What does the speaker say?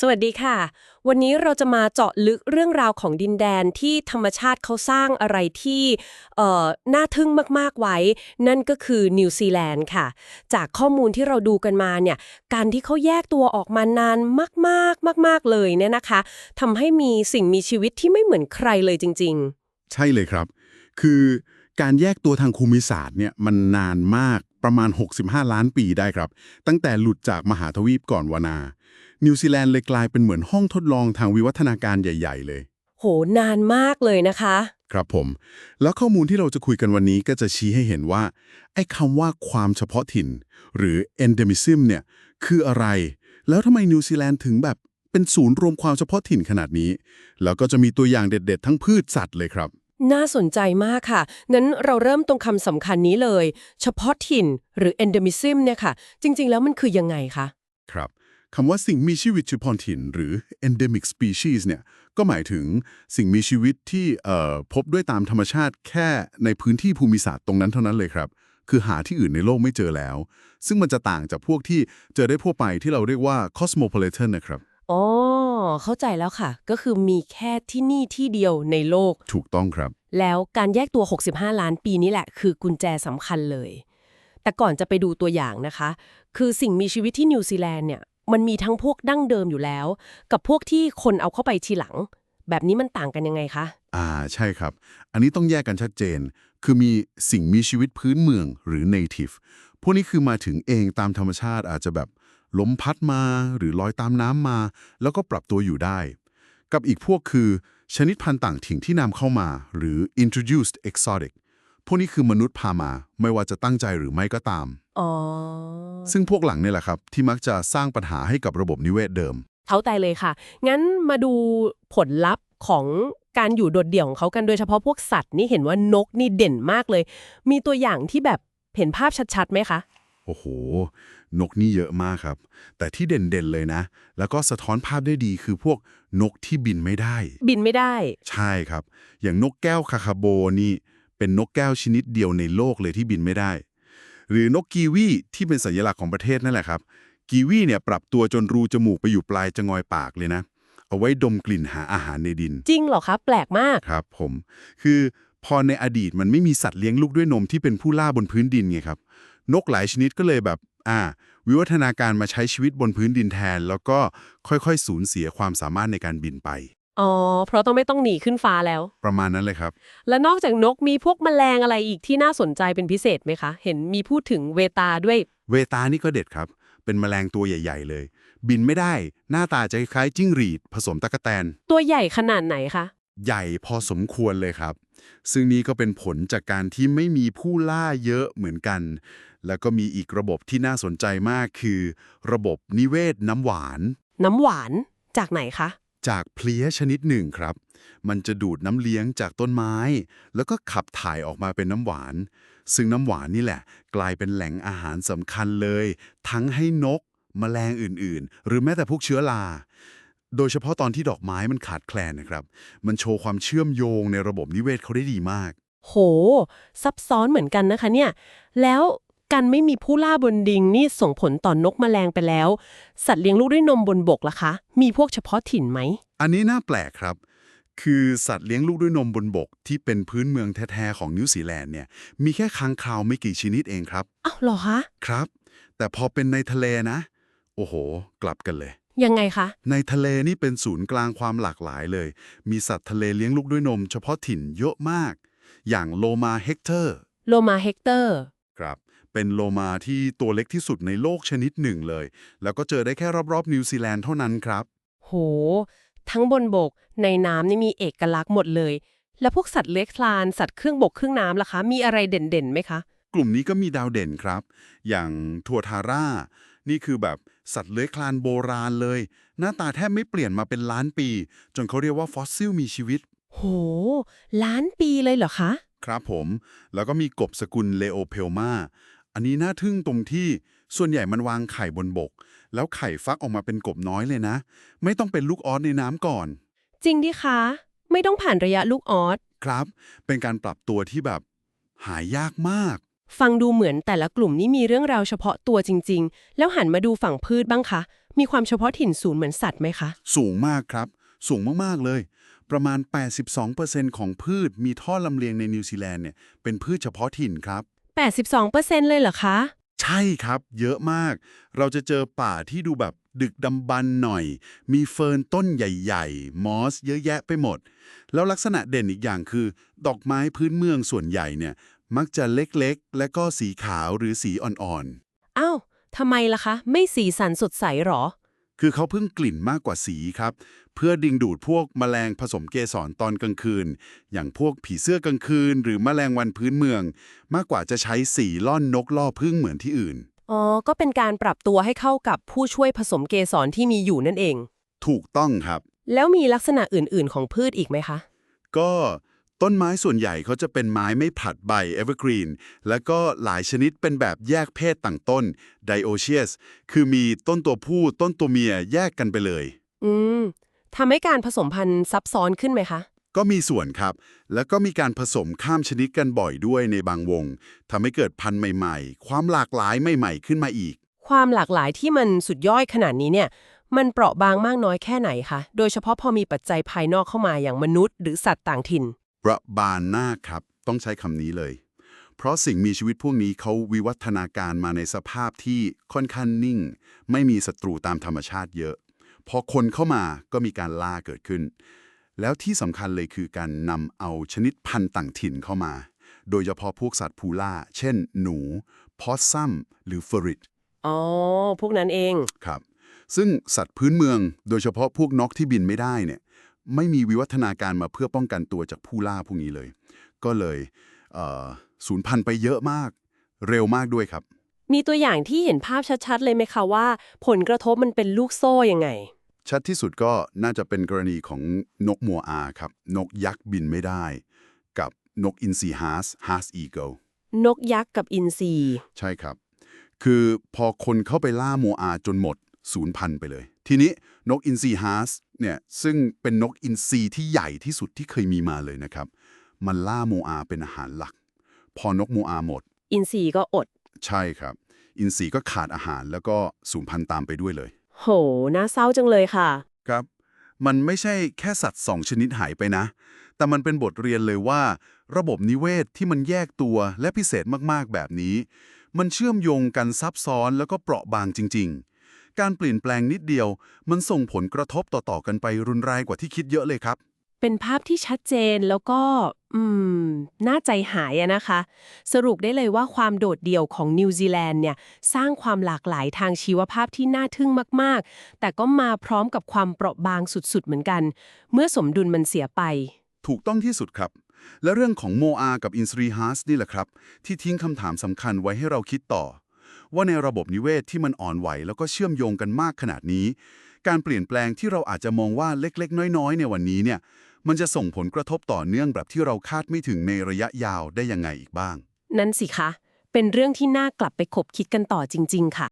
สวัสดีค่ะ วันนี้เราจะมาเจาะลึกเรื่องราวของดินแดนที่ธรรมชาติเขาสร้างอะไรที่เอ่อน่าทึ่งมาก ๆ ไว้ นั่นก็คือนิวซีแลนด์ค่ะ จากข้อมูลที่เราดูกันมาเนี่ยการที่เขาแยกตัวออกมานานมาก ๆ มาก ๆ เลยเนี่ยนะคะทำให้มีสิ่งมีชีวิตที่ไม่เหมือนใครเลยจริง ๆ ใช่เลยครับ คือการแยกตัวทางภูมิศาสตร์เนี่ยมันนานมากประมาณ 65 ล้านปีได้ครับ ตั้งแต่หลุดจากมหาทวีปก่อนวานา นิวซีแลนด์เลยกลายเป็นเหมือนห้องทดลองทางวิวัฒนาการใหญ่ ๆ เลยๆโห นานมากเลยนะคะ ครับผม แล้วข้อมูลที่เราจะคุยกันวันนี้ก็จะชี้ให้เห็นว่า ไอ้คำว่าความเฉพาะถิ่น หรือ endemism เนี่ย คืออะไร แล้วทำไมนิวซีแลนด์ถึงแบบเป็นศูนย์รวมความเฉพาะถิ่นขนาดนี้ แล้วก็จะมีตัวอย่างเด็ดๆ ทั้งพืชสัตว์เลยครับ น่าสนใจมากค่ะงั้นเราเริ่มตรงคำสำคัญนี้เลย เฉพาะถิ่นหรือ endemism เนี่ยค่ะ จริง ๆ แล้วมันคือยังไงคะ ครับ คำว่าสิ่งมีชีวิตเฉพาะถิ่น หรือ endemic species เนี่ยก็หมายถึงสิ่งมีชีวิตที่เอ่อพบด้วยตามธรรมชาติแค่ในพื้นที่ภูมิศาสตร์ตรงนั้นเท่านั้นเลยครับ คือหาที่อื่นในโลกไม่เจอแล้ว ซึ่งมันจะต่างจากพวกที่เจอได้ทั่วไปที่เราเรียกว่า cosmopolitan นะครับอ๋อเข้าใจแล้วค่ะ ก็คือมีแค่ที่นี่ที่เดียวในโลก ถูกต้องครับ แล้วการแยกตัว 65 ล้านปีนี้แหละ คือกุญแจสำคัญเลย แต่ก่อนจะไปดูตัวอย่างนะคะ คือสิ่งมีชีวิตที่นิวซีแลนด์เนี่ย มันมีทั้งพวกดั้งเดิมอยู่แล้ว กับพวกที่คนเอาเข้าไปทีหลัง แบบนี้มันต่างกันยังไงคะ อ่าใช่ครับ อันนี้ต้องแยกกันชัดเจน คือมีสิ่งมีชีวิตพื้นเมืองหรือ native พวกนี้คือมาถึงเองตามธรรมชาติอาจจะแบบลมพัดมาหรือลอยตามน้ำมา แล้วก็ปรับตัวอยู่ได้ กับอีกพวกคือ ชนิดพันธุ์ต่างถิ่นที่นำเข้ามา หรือ introduced exotic พวกนี้คือมนุษย์พามา ไม่ว่าจะตั้งใจหรือไม่ก็ตาม อ๋อ ซึ่งพวกหลังเนี่ยแหละครับ ที่มักจะสร้างปัญหาให้กับระบบนิเวศเดิมเข้าใจเลยค่ะ งั้นมาดูผลลัพธ์ของการอยู่โดดเดี่ยวของเขากันโดยเฉพาะพวกสัตว์นี่เห็นว่านกนี่เด่นมากเลย มีตัวอย่างที่แบบเห็นภาพชัดๆไหมคะ โอ้โห นกนี่เยอะมากครับ แต่ที่เด่นๆเลยนะ แล้วก็สะท้อนภาพได้ดีคือพวกนกที่บินไม่ได้ บินไม่ได้ ใช่ครับ อย่างนกแก้วคาคาโบนี่ เป็นนกแก้วชนิดเดียวในโลกเลยที่บินไม่ได้ หรือนกกีวีที่เป็นสัญลักษณ์ของประเทศนั่นแหละครับ กีวีเนี่ยปรับตัวจนรูจมูกไปอยู่ปลายจงอยปากเลยนะ เอาไว้ดมกลิ่นหาอาหารในดิน จริงเหรอคะแปลกมาก ครับผม คือพอในอดีตมันไม่มีสัตว์เลี้ยงลูกด้วยนมที่เป็นผู้ล่าบนพื้นดินไงครับ นกหลายชนิดก็เลยแบบ อ่า วิวัฒนาการมาใช้ชีวิตบนพื้นดินแทน แล้วก็ค่อยๆ สูญเสียความสามารถในการบินไป อ๋อ เพราะต้องไม่ต้องหนีขึ้นฟ้าแล้ว ประมาณนั้นเลยครับ และนอกจากนกมีพวกแมลงอะไรอีกที่น่าสนใจเป็นพิเศษไหมคะ เห็นมีพูดถึงเวตาด้วย เวตานี่ก็เด็ดครับ เป็นแมลงตัวใหญ่ ๆ เลย บินไม่ได้ หน้าตาจะคล้ายจิ้งหรีด ผสมตะกแตน ตัวใหญ่ขนาดไหนคะ ใหญ่พอสมควรเลยครับ ซึ่งนี่ก็เป็นผลจากการที่ไม่มีผู้ล่าเยอะเหมือนกัน แล้วก็มีอีกระบบที่น่าสนใจมากคือ ระบบนิเวศน้ำหวาน น้ำหวานจากไหนคะ จากเพลี้ยชนิดหนึ่งครับ มันจะดูดน้ำเลี้ยงจากต้นไม้ แล้วก็ขับถ่ายออกมาเป็นน้ำหวาน ซึ่งน้ำหวานนี่แหละ กลายเป็นแหล่งอาหารสำคัญเลย ทั้งให้นกแมลงอื่นๆ หรือแม้แต่พวกเชื้อราโดยเฉพาะตอนที่ดอกไม้มันขาดแคลนนะครับ มันโชว์ความเชื่อมโยงในระบบนิเวศเขาได้ดีมาก โห ซับซ้อนเหมือนกันนะคะเนี่ย แล้ว การไม่มีผู้ล่าบนดิงนี่ส่งผลต่อนนกแมลงไปแล้ว สัตว์เลี้ยงลูกด้วยนมบนบกล่ะคะ มีพวกเฉพาะถิ่นไหม อันนี้น่าแปลกครับ คือสัตว์เลี้ยงลูกด้วยนมบนบก ที่เป็นพื้นเมืองแท้ๆของนิวซีแลนด์เนี่ย มีแค่ค้างคาวไม่กี่ชนิดเองครับอ้าวเหรอคะ ครับ แต่พอเป็นในทะเลนะ โอ้โห กลับกันเลย ยังไงคะ ในทะเลนี่เป็นศูนย์กลางความหลากหลายเลย มีสัตว์ทะเลเลี้ยงลูกด้วยนม เฉพาะถิ่นเยอะมาก อย่างโลมาเฮกเตอร์ โลมาเฮกเตอร์ ครับ เป็นโลมาที่ตัวเล็กที่สุดในโลกชนิดหนึ่งเลย แล้วก็เจอได้แค่รอบๆนิวซีแลนด์เท่านั้นครับ โห ทั้งบนบกในน้ำนี่มีเอกลักษณ์หมดเลย แล้วพวกสัตว์เลื้อยคลานสัตว์เครื่องบกเครื่องน้ำล่ะคะ มีอะไรเด่นๆไหมคะ กลุ่มนี้ก็มีดาวเด่นครับ อย่างทัวทาร่า นี่คือแบบสัตว์เลื้อยคลานโบราณเลย หน้าตาแทบไม่เปลี่ยนมาเป็นล้านปี จนเขาเรียกว่าฟอสซิลมีชีวิต โห ล้านปีเลยเหรอคะ ครับผม แล้วก็มีกบสกุลเลโอเพลมา อันนี้น่าทึ่งตรงที่ส่วนใหญ่มันวางไข่บนบก แล้วไข่ฟักออกมาเป็นกบน้อยเลยนะ ไม่ต้องเป็นลูกออสในน้ำก่อน จริงดิคะ ไม่ต้องผ่านระยะลูกออสครับ เป็นการปรับตัวที่แบบ หายากมาก ฟังดูเหมือนแต่ละกลุ่มนี่มีเรื่องราวเฉพาะตัวจริง ๆ แล้วหันมาดูฝั่งพืชบ้างคะ มีความเฉพาะถิ่นสูงเหมือนสัตว์ไหมคะ สูงมากครับ สูงมากๆเลย ประมาณ 82%ของพืชมีท่อลำเลียงในนิวซีแลนด์เนี่ยเป็นพืชเฉพาะถิ่นครับ 82%เลยเหรอคะ ใช่ครับ เยอะมาก เราจะเจอป่าที่ดูแบบดึกดำบรรพ์หน่อย มีเฟิร์นต้นใหญ่ๆ มอสเยอะแยะไปหมด แล้วลักษณะเด่นอีกอย่างคือ ดอกไม้พื้นเมืองส่วนใหญ่เนี่ย มักจะเล็กๆ และก็สีขาวหรือสีอ่อนอ้าว ทำไมล่ะคะ ไม่สีสันสดใสหรอๆ คือเขาเพิ่งกลิ่นมากกว่าสีครับ เพื่อดึงดูดพวกแมลงผสมเกสรตอนกลางคืน อย่างพวกผีเสื้อกลางคืน หรือแมลงวันพื้นเมือง มากกว่าจะใช้สีล่อนนกล่อพึ่งเหมือนที่อื่น อ๋อ ก็เป็นการปรับตัวให้เข้ากับผู้ช่วยผสมเกสรที่มีอยู่นั่นเอง ถูกต้องครับ แล้วมีลักษณะอื่นๆ ของพืชอีกไหมคะ ก็ ต้นไม้ส่วนใหญ่เขาจะเป็นไม้ไม่ผลัดใบ evergreen แล้วก็หลายชนิดเป็นแบบแยกเพศต่างต้น dioecious คือมีต้นตัวผู้ต้นตัวเมียแยกกันไปเลย อืมทำให้การผสมพันธุ์ซับซ้อนขึ้นไหมคะ ก็มีส่วนครับ แล้วก็มีการผสมข้ามชนิดกันบ่อยด้วยในบางวงทำให้เกิดพันธุ์ใหม่ๆ ความหลากหลายใหม่ๆ ขึ้นมาอีก ความหลากหลายที่มันสุดย่อยขนาดนี้เนี่ย มันเปราะบางมากน้อยแค่ไหนคะ โดยเฉพาะพอมีปัจจัยภายนอกเข้ามาอย่างมนุษย์ หรือสัตว์ต่างถิ่นป ระบานหน้าครับ ต้องใช้คำนี้เลย เพราะสิ่งมีชีวิตพวกนี้เขาวิวัฒนาการมาในสภาพที่ค่อนข้างนิ่ง ไม่มีศัตรูตามธรรมชาติเยอะ พอคนเข้ามาก็มีการล่าเกิดขึ้น แล้วที่สำคัญเลยคือการนำเอาชนิดพันธุ์ต่างถิ่นเข้ามา โดยเฉพาะพวกสัตว์พูล่า เช่น หนู พอสซัม หรือเฟอริดอ๋อ พวกนั้นเอง ครับ ซึ่งสัตว์พื้นเมือง โดยเฉพาะพวกนกที่บินไม่ได้เนี่ย ไม่มีวิวัฒนาการมาเพื่อป้องกันตัวจากผู้ล่าพวกนี้เลย ก็เลยเอ่อสูญพันธุ์ไปเยอะมาก เร็วมากด้วยครับ มีตัวอย่างที่เห็นภาพชัดๆ เลยไหมคะว่า ผลกระทบมันเป็นลูกโซ่ยังไง ชัดที่สุดก็น่าจะเป็นกรณีของนกมัวอาครับ นกยักษ์บินไม่ได้ กับนกอินทรีฮาร์สฮาร์สอีเกิลนกยักษ์กับอินทรีใช่ครับ คือพอคนเข้าไปล่าโมอาจนหมดศูนย์พันธุ์ไปเลย ทีนี้นกอินทรีฮาร์ส เนี่ยซึ่งเป็นนกอินทรีที่ใหญ่ที่สุดที่เคยมีมาเลยนะครับ มันล่าโมอาเป็นอาหารหลัก พอนกโมอาหมด อินทรีก็อด ใช่ครับ อินทรีก็ขาดอาหารแล้วก็สูญพันธุ์ตามไปด้วยเลย โห น่าเศร้าจังเลยค่ะ ครับ มันไม่ใช่แค่สัตว์สองชนิดหายไปนะ แต่มันเป็นบทเรียนเลยว่า ระบบนิเวศที่มันแยกตัวและพิเศษมากๆแบบนี้ มันเชื่อมโยงกันซับซ้อนแล้วก็เปราะบางจริง ๆ การเปลี่ยนแปลงนิดเดียว มันส่งผลกระทบต่อๆกันไปรุนแรงกว่าที่คิดเยอะเลยครับ เป็นภาพที่ชัดเจนแล้วก็ อืม น่าใจหายอะนะคะ สรุปได้เลยว่าความโดดเดี่ยวของนิวซีแลนด์เนี่ย สร้างความหลากหลายทางชีวภาพที่น่าทึ่งมากๆ แต่ก็มาพร้อมกับความเปราะบางสุดๆ เหมือนกัน เมื่อสมดุลมันเสียไป ถูกต้องที่สุดครับ และเรื่องของโมอา กับอินสรีฮาร์สนี่แหละครับ ที่ทิ้งคำถามสำคัญไว้ให้เราคิดต่อ ว่าในระบบนิเวศที่มันอ่อนไหวแล้วก็เชื่อมโยงกันมากขนาดนี้ การเปลี่ยนแปลงที่เราอาจจะมองว่าเล็กๆ น้อยๆ ในวันนี้เนี่ยมันจะส่งผลกระทบต่อเนื่องแบบที่เราคาดไม่ถึงในระยะยาวได้ยังไงอีกบ้าง นั่นสิคะ เป็นเรื่องที่น่ากลับไปคบคิดกันต่อจริง ๆ ค่ะ